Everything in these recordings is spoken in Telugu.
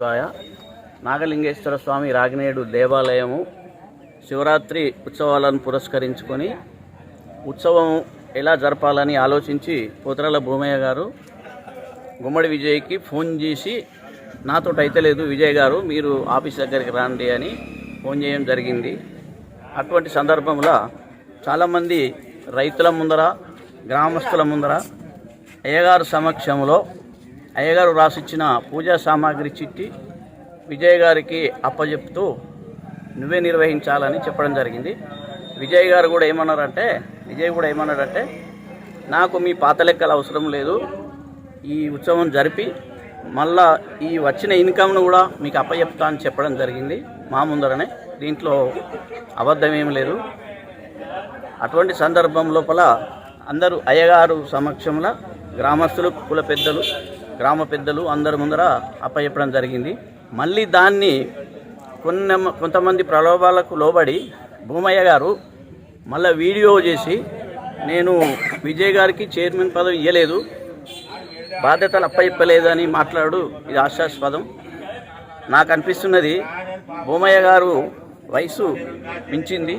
శివాయ నాగలింగేశ్వర స్వామి రాగినేడు దేవాలయము శివరాత్రి ఉత్సవాలను పురస్కరించుకొని ఉత్సవం ఎలా జరపాలని ఆలోచించి పోతరాల భూమయ్య గారు గుమ్మడి విజయ్కి ఫోన్ చేసి నాతో అయితే లేదు విజయ్ గారు మీరు ఆఫీస్ దగ్గరికి రండి అని ఫోన్ చేయడం జరిగింది. అటువంటి సందర్భంలో చాలామంది రైతుల ముందర గ్రామస్తుల ముందర అయ్యగారు సమక్షంలో అయ్యగారు రాసిచ్చిన పూజా సామాగ్రి చిట్టి విజయ్ గారికి అప్పజెప్తూ నువ్వే నిర్వహించాలని చెప్పడం జరిగింది. విజయ్ గారు కూడా ఏమన్నారంటే విజయ్ కూడా ఏమన్నాడంటే నాకు మీ పాత లెక్కలు అవసరం లేదు. ఈ ఉత్సవం జరిపి మళ్ళా ఈ వచ్చిన ఇన్కమ్ను కూడా మీకు అప్పచెప్తా అని చెప్పడం జరిగింది మా ముందరనే. దీంట్లో అబద్ధం ఏమి లేదు. అటువంటి సందర్భం లోపల అందరూ అయ్యగారు సమక్షంలో గ్రామస్తులు కుల పెద్దలు గ్రామ పెద్దలు అందరి ముందర అప్పచెప్పడం జరిగింది. మళ్ళీ దాన్ని కొన్ని కొంతమంది ప్రలోభాలకు లోబడి భూమయ్య గారు మళ్ళీ వీడియో చేసి నేను విజయ్ గారికి చైర్మన్ పదవి ఇవ్వలేదు బాధ్యతలు అప్పచెప్పలేదు మాట్లాడు ఇది ఆశాస్పదం. నాకు అనిపిస్తున్నది భూమయ్య గారు వయసు మించింది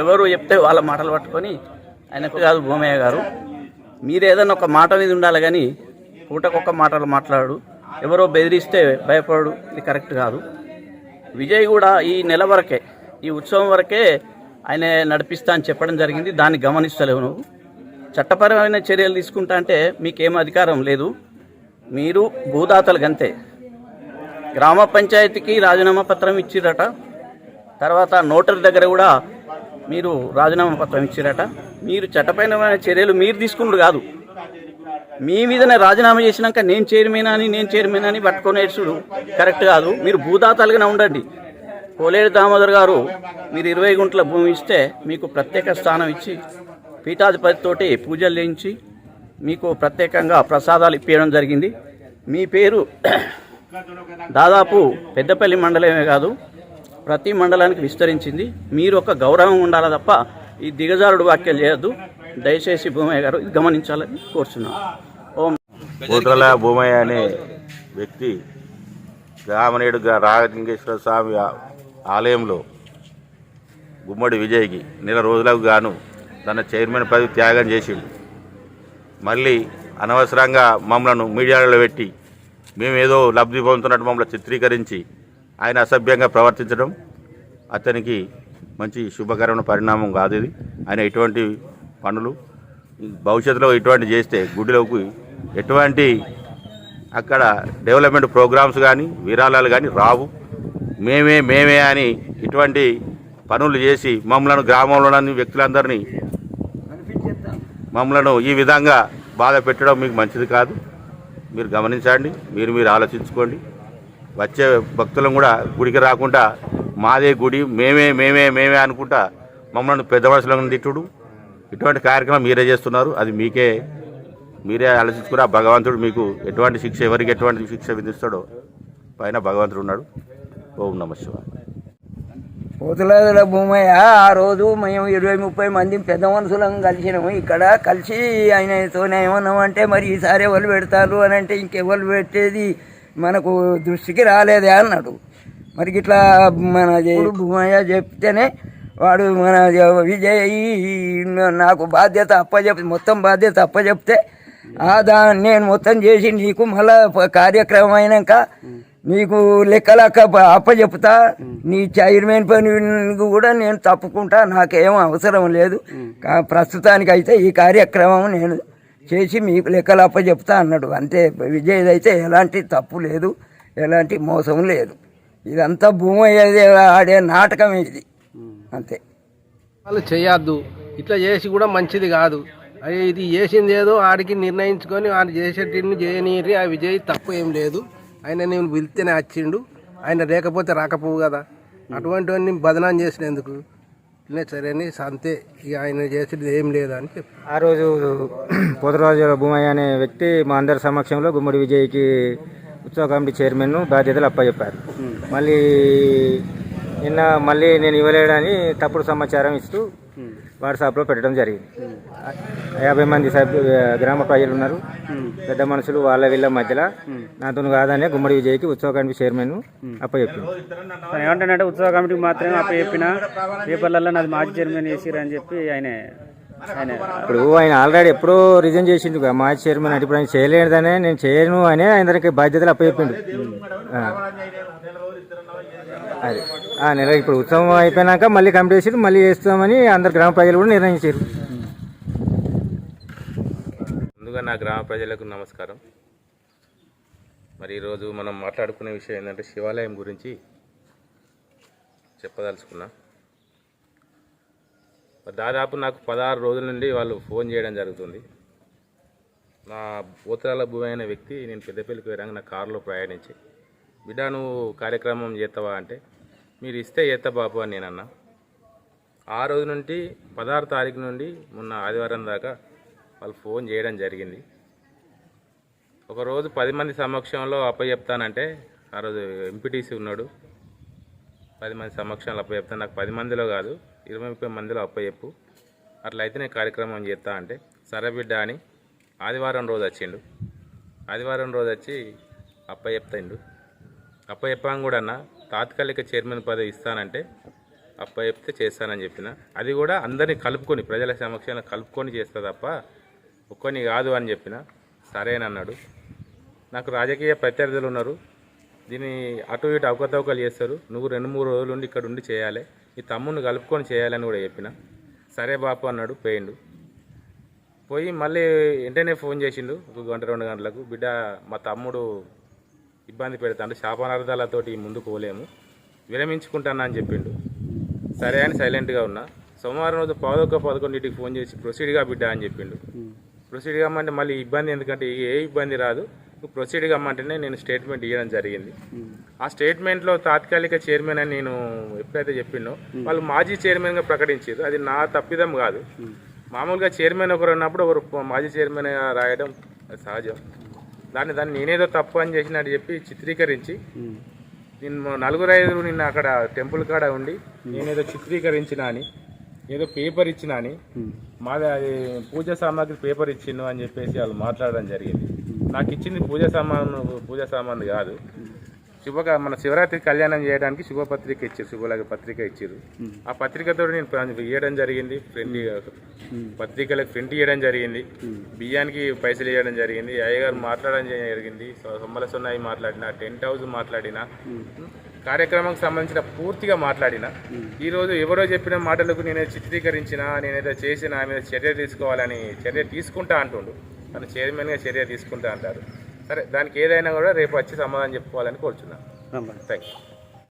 ఎవరు చెప్తే వాళ్ళ మాటలు పట్టుకొని ఆయనకు కాదు భూమయ్య గారు. మీరు ఏదైనా ఒక మాట మీద ఉండాలి కానీ పూటకొక్క మాటలు మాట్లాడు. ఎవరో బెదిరిస్తే భయపడు. ఇది కరెక్ట్ కాదు. విజయ్ కూడా ఈ నెల వరకే ఈ ఉత్సవం వరకే ఆయన నడిపిస్తా అని చెప్పడం జరిగింది. దాన్ని గమనిస్తలేవు నువ్వు. చట్టపరమైన చర్యలు తీసుకుంటా అంటే మీకేం అధికారం లేదు. మీరు భూదాతలు గంతే. గ్రామ పంచాయతీకి రాజీనామా పత్రం ఇచ్చిరట. తర్వాత నోటరీ దగ్గర కూడా మీరు రాజీనామా పత్రం ఇచ్చిరట. మీరు చట్టపరమైన చర్యలు మీరు తీసుకున్నారు కాదు. మీ మీదనే రాజీనామా చేసినాక నేను చైర్మన్ అని నేను చైర్మన్ అని పట్టుకునేసుడు కరెక్ట్ కాదు. మీరు భూదాతలుగానే ఉండండి. కోలేరు దామోదర్ గారు మీరు ఇరవై గుంటల భూమి ఇస్తే మీకు ప్రత్యేక స్థానం ఇచ్చి పీఠాధిపతితోటి పూజలు చేయించి మీకు ప్రత్యేకంగా ప్రసాదాలు ఇప్పించడం జరిగింది. మీ పేరు దాదాపు పెద్దపల్లి మండలమే కాదు ప్రతి మండలానికి విస్తరించింది. మీరు ఒక గౌరవం ఉండాలి తప్ప ఈ దిగజారుడు వ్యాఖ్యలు చేయొద్దు. దయచేసి భూమయ్య గారు ఇది గమనించాలని కోరుచున్నాను. ఓం భూమయ్య అనే వ్యక్తి రామనేడు రాఘలింగేశ్వర స్వామి ఆలయంలో గుమ్మడి విజయ్కి నెల రోజులకు గాను తన చైర్మన్ పదవి త్యాగం చేసిండు. మళ్ళీ అనవసరంగా మమ్మలను మీడియాలో పెట్టి మేము ఏదో లబ్ధి పొందుతున్నట్టు మమ్మల్ని చిత్రీకరించి ఆయన అసభ్యంగా ప్రవర్తించడం అతనికి మంచి శుభకరమైన పరిణామం కాదు ఇది. ఆయన ఇటువంటి పనులు భవిష్యత్తులో ఇటువంటి చేస్తే గుడిలోకి ఎటువంటి అక్కడ డెవలప్మెంట్ ప్రోగ్రామ్స్ కానీ విరాళాలు కానీ రావు. మేమే మేమే అని ఇటువంటి పనులు చేసి మమ్మలను గ్రామంలోని వ్యక్తులందరినీ మమ్మలను ఈ విధంగా బాధ పెట్టడం మీకు మంచిది కాదు. మీరు గమనించండి మీరు మీరు ఆలోచించుకోండి. వచ్చే భక్తులను కూడా గుడికి రాకుండా మాదే గుడి మేమే మేమే మేమే అనుకుంటా మమ్మల్ని పెద్ద మనుషులను తిట్టుడు. ఇటువంటి కార్యక్రమం మీరే చేస్తున్నారు. అది మీకే మీరే ఆలోచించుకుని ఆ భగవంతుడు మీకు ఎటువంటి శిక్ష ఎవరికి ఎటువంటి శిక్ష విధిస్తాడో పైన భగవంతుడు ఉన్నాడు. ఓం నమ పోతులాదుల భూమయ్య ఆ రోజు మేము ఇరవై ముప్పై మంది పెద్ద మనుషులం కలిసినాము. ఇక్కడ కలిసి ఆయనతోనే ఏమన్నామంటే మరి ఈసారి ఎవరు పెడతారు అని అంటే ఇంకెవరు పెట్టేది మనకు దృష్టికి రాలేదే అన్నాడు. మరి ఇట్లా మన భూమయ్య చెప్తేనే వాడు మన విజయ్ నాకు బాధ్యత అప్పచెప్ మొత్తం బాధ్యత అప్పచెప్తే ఆ దా నేను మొత్తం చేసి నీకు మళ్ళా కార్యక్రమం అయినాక నీకు లెక్కలక్క అప్పచెప్తా నీ చైర్మన్ పని కూడా నేను తప్పుకుంటా. నాకేం అవసరం లేదు. కా- ప్రస్తుతానికైతే ఈ కార్యక్రమం నేను చేసి మీకు లెక్కలు అప్పచెప్తా అన్నాడు. అంతే విజయ్ అయితే ఎలాంటి తప్పు లేదు. ఎలాంటి మోసం లేదు. ఇదంతా భూమి ఆడే నాటకం ఇది. అంతే. వాళ్ళు చేయొద్దు. ఇట్లా చేసి కూడా మంచిది కాదు. ఇది చేసింది ఏదో ఆడికి నిర్ణయించుకొని ఆయన చేసేటిని చేయనీరి ఆ విజయ్ తప్పు ఏం లేదు. ఆయన నేను పిలిస్తేనే వచ్చిండు. ఆయన లేకపోతే రాకపోవు కదా. అటువంటివన్నీ బదనాం చేసినందుకు. ఇట్లనే సరే అని అంతే ఇక ఆయన చేసేది ఏం లేదు అని చెప్పి. ఆ రోజు పోతరాజు భూమయ్య అనే వ్యక్తి మా అందరి సమక్షంలో గుమ్మడి విజయ్కి ఉత్సవ కమిటీ చైర్మన్ బాధ్యతలు అప్పచెప్పారు మళ్ళీ నిన్న మళ్ళీ నేను ఇవ్వలేడని తప్పుడు సమాచారం ఇస్తూ వాట్సాప్లో పెట్టడం జరిగింది. యాభై మంది సభ్యు గ్రామ ప్రజలు ఉన్నారు. పెద్ద మనుషులు వాళ్ళ వీళ్ళ మధ్యలో. నాతో కాదనే గుమ్మడి విజయ్కి ఉత్సవ కమిటీ చైర్మన్ అప్పచెప్పింది ఏమంటానంటే ఉత్సవ కమిటీకి మాత్రమే అప్ప చెప్పిన పేపర్లలో నాది మాజీ చైర్మన్ చేసిరు అని చెప్పి ఆయన ఇప్పుడు ఆయన ఆల్రెడీ ఎప్పుడో రిజైన్ చేసిండు మాజీ చైర్మన్ అంటే ఇప్పుడు ఆయన చేయలేదనే నేను చేయను అనే అందరికి బాధ్యతలు అప్పచెప్పిండు. అది. ఆ నెల ఇప్పుడు ఉత్సవం అయిపోయినాక మళ్ళీ కమిటీ వేసి మళ్ళీ చేస్తామని అందరు గ్రామ ప్రజలు కూడా నిర్ణయించారు. ముందుగా నా గ్రామ ప్రజలకు నమస్కారం. మరి ఈరోజు మనం మాట్లాడుకునే విషయం ఏంటంటే శివాలయం గురించి చెప్పదలుచుకున్నా. దాదాపు నాకు పదహారు రోజుల నుండి వాళ్ళు ఫోన్ చేయడం జరుగుతుంది. నా పోతరాల భూమి అయిన వ్యక్తి నేను పెద్దపల్లికి వెళ్ళాక నా కారులో ప్రయాణించి బిడ్డ నువ్వు కార్యక్రమం చేస్తావా? అంటే మీరు ఇస్తే చేస్తా బాబు అని నేను ఆ రోజు నుండి పదహారు తారీఖు నుండి మొన్న ఆదివారం దాకా వాళ్ళు ఫోన్ చేయడం జరిగింది. ఒకరోజు పది మంది సమక్షంలో అప్పచెప్తానంటే ఆ రోజు ఎంపీటీసీ ఉన్నాడు. పది మంది సమక్షంలో అప్పచెప్తాను నాకు పది మందిలో కాదు ఇరవై ముప్పై మందిలో అప్పచెప్పు అట్లయితే నేను కార్యక్రమం చేస్తా అంటే సరే బిడ్డ అని ఆదివారం రోజు వచ్చిండు. ఆదివారం రోజు వచ్చి అప్పచెప్తాండు అప్పచెప్పాం కూడా అన్న తాత్కాలిక చైర్మన్ పదవి ఇస్తానంటే అప్ప చెప్తే చేస్తానని చెప్పిన. అది కూడా అందరినీ కలుపుకొని ప్రజల సమక్షంలో కలుపుకొని చేస్తా తప్ప ఒక్కని కాదు అని చెప్పిన సరేనన్నాడు నాకు రాజకీయ ప్రత్యర్థులు ఉన్నారు. దీన్ని అటు ఇటు అవకతవకలు చేస్తారు. నువ్వు రెండు మూడు రోజులు ఉండి ఇక్కడ ఉండి చేయాలి. ఈ తమ్ముడిని కలుపుకొని చేయాలని కూడా చెప్పిన. సరే బాపు అన్నాడు పోయిండు. పోయి మళ్ళీ వెంటనే ఫోన్ చేసిండు ఒక గంట రెండు గంటలకు బిడ్డ మా తమ్ముడు ఇబ్బంది పెడతాడు శాపనార్థాలతోటి ముందుకు పోలేము. విరమించుకుంటానా అని చెప్పిండు. సరే అని సైలెంట్గా ఉన్నా. సోమవారం రోజు పదొక్క పదకొండింటికి ఫోన్ చేసి ప్రొసీడ్గా బిడ్డ అని చెప్పిండు. ప్రొసీడ్ కమ్మంటే మళ్ళీ ఇబ్బంది ఎందుకంటే ఏ ఇబ్బంది రాదు. నువ్వు ప్రొసీడ్ కమ్మంటేనే నేను స్టేట్మెంట్ ఇవ్వడం జరిగింది. ఆ స్టేట్మెంట్లో తాత్కాలిక చైర్మన్ అని నేను ఎప్పుడైతే చెప్పిండో వాళ్ళు మాజీ చైర్మన్గా ప్రకటించారు. అది నా తప్పిదం కాదు. మామూలుగా చైర్మన్ ఒకరు ఉన్నప్పుడు ఒకరు మాజీ చైర్మన్ రాయడం అది సహజం. దాన్ని దాన్ని నేనేదో తప్పు అని చేసినట్టు చెప్పి చిత్రీకరించి నిన్ను నలుగురు ఐదుగురు నిన్న అక్కడ టెంపుల్ కాడ ఉండి నేనేదో చిత్రీకరించిన అని ఏదో పేపర్ ఇచ్చిన అని. మాది అది పూజ సామాగ్రి పేపర్ ఇచ్చిండు అని చెప్పేసి వాళ్ళు మాట్లాడడం జరిగింది. నాకు ఇచ్చింది పూజ సామాను పూజ సామాన్ కాదు. శుభ మన శివరాత్రి కళ్యాణం చేయడానికి శుభపత్రిక ఇచ్చారు శుభలాగ పత్రిక ఇచ్చారు. ఆ పత్రికతో నేను ఇవ్వడం జరిగింది ప్రింట్ పత్రికలకు ప్రింట్ ఇవ్వడం జరిగింది. బియ్యానికి పైసలు ఇవ్వడం జరిగింది. అయ్యగారు మాట్లాడడం జరిగింది. సొమ్మల సొన్నాయి మాట్లాడిన టెంట్ హౌస్ మాట్లాడిన. కార్యక్రమంకి సంబంధించిన పూర్తిగా మాట్లాడిన ఈ రోజు ఎవరో చెప్పిన మాటలకు నేనే చిత్రీకరించిన నేనేదో చేసి నా మీద చర్య తీసుకోవాలని చర్య తీసుకుంటా అంటుండు. తను చైర్మన్గా చర్య తీసుకుంటా అంటారు. సరే దానికి ఏదైనా కూడా రేపు వచ్చి సమాధానం చెప్పుకోవాలని కోరుచున్నాను. Thank you